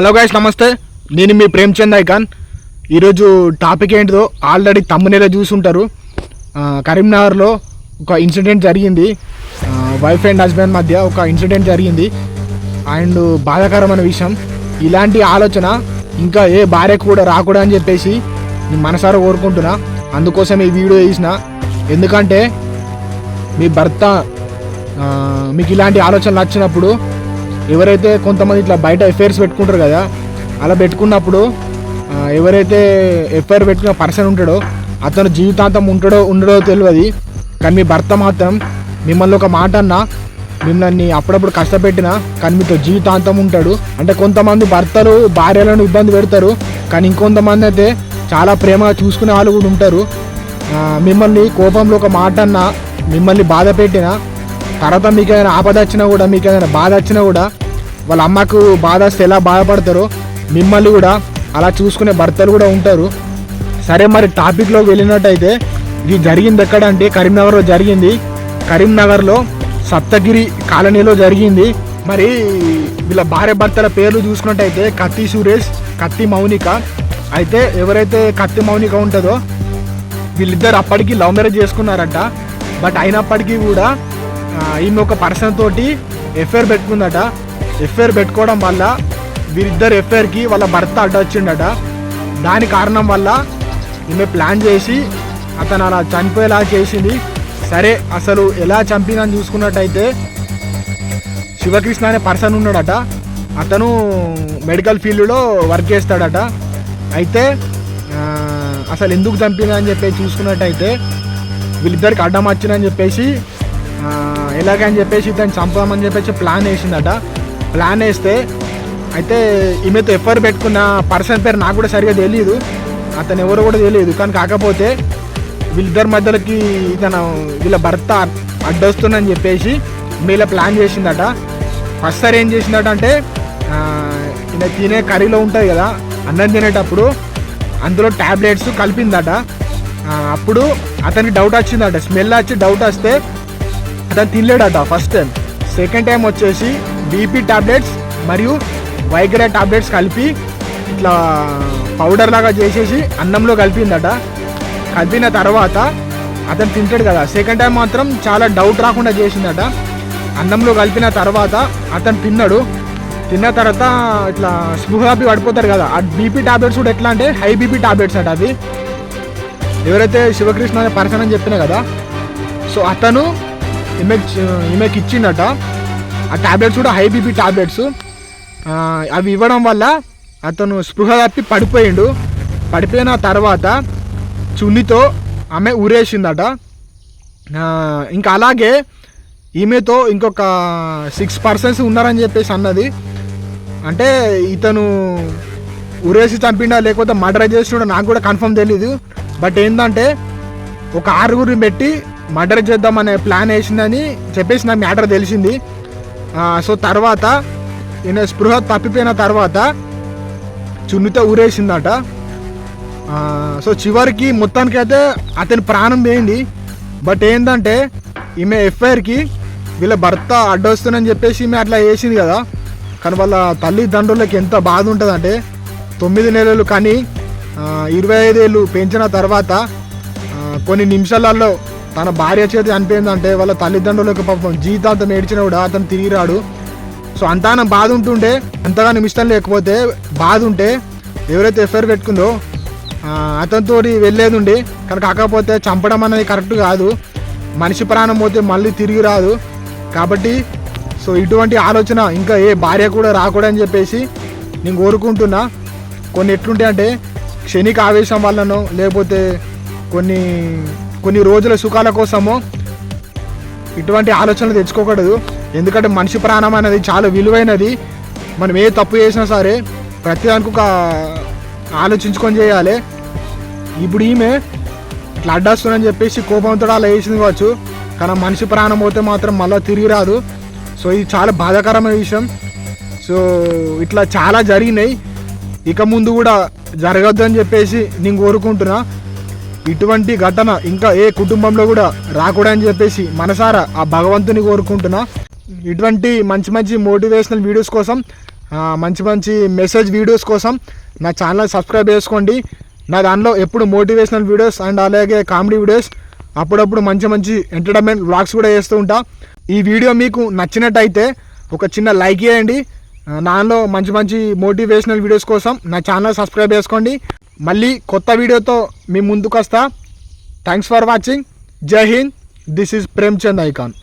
Hello guys నమస్తే. నేను మీ ప్రేమ్చంద్ ఐకాన్. ఈరోజు టాపిక్ ఏంటిదో ఆల్రెడీ తమ్మునేలో చూసుంటారు. కరీంనగర్లో ఒక ఇన్సిడెంట్ జరిగింది. వైఫ్ అండ్ హస్బెండ్ మధ్య ఒక ఇన్సిడెంట్ జరిగింది. అండ్ బాధాకరమైన విషయం ఇలాంటి ఆలోచన ఇంకా ఏ భార్య కూడా రాకూడదు అని చెప్పేసి నేను మనసారా కోరుకుంటున్నా. అందుకోసం ఈ వీడియో వేసిన ఎందుకంటే మీ భర్త మీకు ఇలాంటి ఆలోచనలు వచ్చినప్పుడు ఎవరైతే కొంతమంది ఇట్లా బయట ఎఫ్ఐఆర్స్ పెట్టుకుంటారు కదా అలా పెట్టుకున్నప్పుడు ఎవరైతే ఎఫ్ఐఆర్ పెట్టుకున్న పర్సన్ ఉంటాడో అతను జీవితాంతం ఉంటాడో ఉండడో తెలియదు. కానీ మీ భర్త మాత్రం మిమ్మల్ని ఒక మాట అన్నా మిమ్మల్ని అప్పుడప్పుడు కష్టపెట్టినా కానీ మీతో జీవితాంతం ఉంటాడు. అంటే కొంతమంది భర్తలు భార్యలను ఇబ్బంది పెడతారు. కానీ ఇంకొంతమంది అయితే చాలా ప్రేమగా చూసుకునే వాళ్ళు కూడా ఉంటారు. మిమ్మల్ని కోపంలో ఒక మాట అన్నా మిమ్మల్ని బాధ పెట్టినా తర్వాత మీకు ఏదైనా ఆపద వచ్చినా కూడా మీకు ఏదైనా బాధ వచ్చినా కూడా వాళ్ళ అమ్మకు బాధ వస్తే ఎలా బాధపడతారో మిమ్మల్ని కూడా అలా చూసుకునే భర్తలు కూడా ఉంటారు. సరే మరి టాపిక్లోకి వెళ్ళినట్టయితే ఇది జరిగింది ఎక్కడ అంటే కరీంనగర్లో జరిగింది. కరీంనగర్లో సప్తగిరి కాలనీలో జరిగింది. మరి వీళ్ళ భార్య భర్తల పేర్లు చూసుకున్నట్టయితే కత్తి సురేష్ కత్తి మౌనిక. అయితే ఎవరైతే కత్తి మౌనిక ఉంటుందో వీళ్ళిద్దరు అప్పటికి లవ్ మ్యారేజ్ చేసుకున్నారట. బట్ అయినప్పటికీ కూడా ఈమె ఒక పర్సన్ తోటి ఎఫ్ఐఆర్ పెట్టుకుందట. ఎఫ్ఐఆర్ పెట్టుకోవడం వల్ల వీరిద్దరు ఎఫ్ఐఆర్కి వాళ్ళ భర్త అడ్డొచ్చిండట దాని కారణం వల్ల ఈమె ప్లాన్ చేసి అతను అలా చనిపోయేలా చేసింది. సరే అసలు ఎలా చంపినని చూసుకున్నట్టయితే శివకృష్ణ అనే పర్సన్ ఉన్నాడట. అతను మెడికల్ ఫీల్డ్లో వర్క్ చేస్తాడట. అయితే అసలు ఎందుకు చంపిందని అని చెప్పి చూసుకున్నట్టయితే వీళ్ళిద్దరికి అడ్డం వచ్చిందని చెప్పేసి ఎలాగని చెప్పేసి ఇతను చంపామని చెప్పేసి ప్లాన్ వేసిందట ప్లాన్ వేస్తే అయితే ఈమెతో ఎఫ్ఐఆర్ పెట్టుకున్న పర్సన్ పేరు నాకు కూడా సరిగా తెలియదు అతను ఎవరు కూడా తెలియదు కానీ కాకపోతే వీళ్ళిద్దరి మధ్యలోకి తన వీళ్ళ భర్త అడ్డొస్తుందని చెప్పేసి వీళ్ళ ప్లాన్ చేసిందట. ఫస్ట్ సార్ ఏం చేసిందట అంటే ఆ, ఈయన తినే కర్రీలో ఉంటుంది కదా అన్నం తినేటప్పుడు అందులో ట్యాబ్లెట్స్ కలిపిందట. అప్పుడు అతనికి డౌట్ వచ్చిందట. స్మెల్ వచ్చి డౌట్ వస్తే అతను తినలేడట ఫస్ట్ టైం. సెకండ్ టైం వచ్చేసి బీపీ టాబ్లెట్స్ మరియు వైగ్రా టాబ్లెట్స్ కలిపి ఇట్లా పౌడర్ లాగా చేసేసి అన్నంలో కలిపిందట. కలిపిన తర్వాత అతను తింటాడు కదా. సెకండ్ టైం మాత్రం చాలా డౌట్ రాకుండా చేసిందట. అన్నంలో కలిపిన తర్వాత అతను తిన్నాడు. తిన్న తర్వాత ఇట్లా స్పృహాపి పడిపోతారు కదా. ఆ బీపీ టాబ్లెట్స్ కూడా ఎట్లా అంటే హై బీపీ టాబ్లెట్స్ అట అది ఎవరైతే శివకృష్ణ అనే పర్సన్ అని చెప్పిన కదా. సో అతను ఈమెకి ఈమెకి ఇచ్చిండట ఆ టాబ్లెట్స్ కూడా హై బీపీ టాబ్లెట్స్. అవి ఇవ్వడం వల్ల అతను స్పృహ తప్పి పడిపోయిండు. పడిపోయిన తర్వాత చున్నితో ఆమె ఊరేసిందట. ఇంకా అలాగే ఈమెతో ఇంకొక సిక్స్ పర్సన్స్ ఉన్నారని చెప్పేసి అన్నది. అంటే ఇతను ఉరేసి చంపిండా లేకపోతే మర్డర్ చేసిండో నాకు కూడా కన్ఫర్మ్ తెలీదు. బట్ ఏంటంటే ఒక ఆరుగురిని పెట్టి మర్డర్ చేద్దామనే ప్లాన్ వేసిందని చెప్పేసి నాకు మ్యాటర్ తెలిసింది. సో తర్వాత ఈయన స్పృహ తప్పిపోయిన తర్వాత చున్నితో ఊరేసిందట. సో చివరికి మొత్తానికైతే అతని ప్రాణం పోయింది. బట్ ఏంటంటే ఈమె ఎఫ్ఐఆర్కి వీళ్ళ భర్త అడ్డొస్తుందని చెప్పేసి ఈమె అట్లా వేసింది కదా. కానీ వాళ్ళ తల్లిదండ్రులకి ఎంత బాధ ఉంటుందంటే తొమ్మిది నెలలు కానీ ఇరవై ఐదేళ్ళు పెంచిన తర్వాత కొన్ని నిమిషాలలో తన భార్య చేతి చనిపోయిందంటే వాళ్ళ తల్లిదండ్రులకు పాపం జీవితాంతం ఏడ్చినా కూడా అతను తిరిగి రాడు సో అంతానం బాధ ఉంటుండే అంతగానో ఇష్టం లేకపోతే బాధ ఉంటే ఎవరైతే ఎఫ్ఐఆర్ పెట్టుకుందో అతనితోటి అతనితో వెళ్ళేది ఉండి కానీ కాకపోతే చంపడం అనేది కరెక్ట్ కాదు. మనిషి ప్రాణం పోతే మళ్ళీ తిరిగి రాదు. కాబట్టి సో ఇటువంటి ఆలోచన ఇంకా ఏ భార్య కూడా రాకూడదని చెప్పేసి నేను కోరుకుంటున్నా. కొన్ని ఎట్లుంటాయి అంటే క్షణిక ఆవేశం వల్లనో లేకపోతే కొన్ని కొన్ని రోజుల సుఖాల కోసము ఇటువంటి ఆలోచనలు తెచ్చుకోకూడదు. ఎందుకంటే మనిషి ప్రాణం అనేది చాలా విలువైనది. మనం ఏ తప్పు చేసినా సరే ప్రతిదానికి ఒక ఆలోచించుకొని చేయాలి. ఇప్పుడు ఈమె ఇట్లా అడ్డాస్తుందని చెప్పేసి కోపంతో అలా వేసింది కావచ్చు. కానీ మనిషి ప్రాణం పోతే మాత్రం మళ్ళీ తిరిగి రాదు. సో ఇది చాలా బాధాకరమైన విషయం. సో ఇట్లా చాలా జరిగినాయి. ఇక ముందు కూడా జరగద్దు అని చెప్పేసి నేను కోరుకుంటున్నా. ఇటువంటి ఘటన ఇంకా ఏ కుటుంబంలో కూడా రాకూడదని చెప్పేసి మనసారా ఆ భగవంతుని కోరుకుంటున్నా. ఇటువంటి మంచి మంచి మోటివేషనల్ వీడియోస్ కోసం మంచి మంచి మెసేజ్ వీడియోస్ కోసం నా ఛానల్ సబ్స్క్రైబ్ చేసుకోండి. నా దానిలో ఎప్పుడు మోటివేషనల్ వీడియోస్ అండ్ అలాగే కామెడీ వీడియోస్ అప్పుడప్పుడు మంచి మంచి ఎంటర్టైన్మెంట్ వ్లాగ్స్ కూడా చేస్తూ ఉంటా. ఈ వీడియో మీకు నచ్చినట్టయితే ఒక చిన్న లైక్ చేయండి. దానిలో మంచి మంచి మోటివేషనల్ వీడియోస్ కోసం నా ఛానల్ సబ్స్క్రైబ్ చేసుకోండి. మళ్ళీ కొత్త వీడియోతో మీ ముందుకు వస్తా thanks for watching Jai Hind this is Premchand icon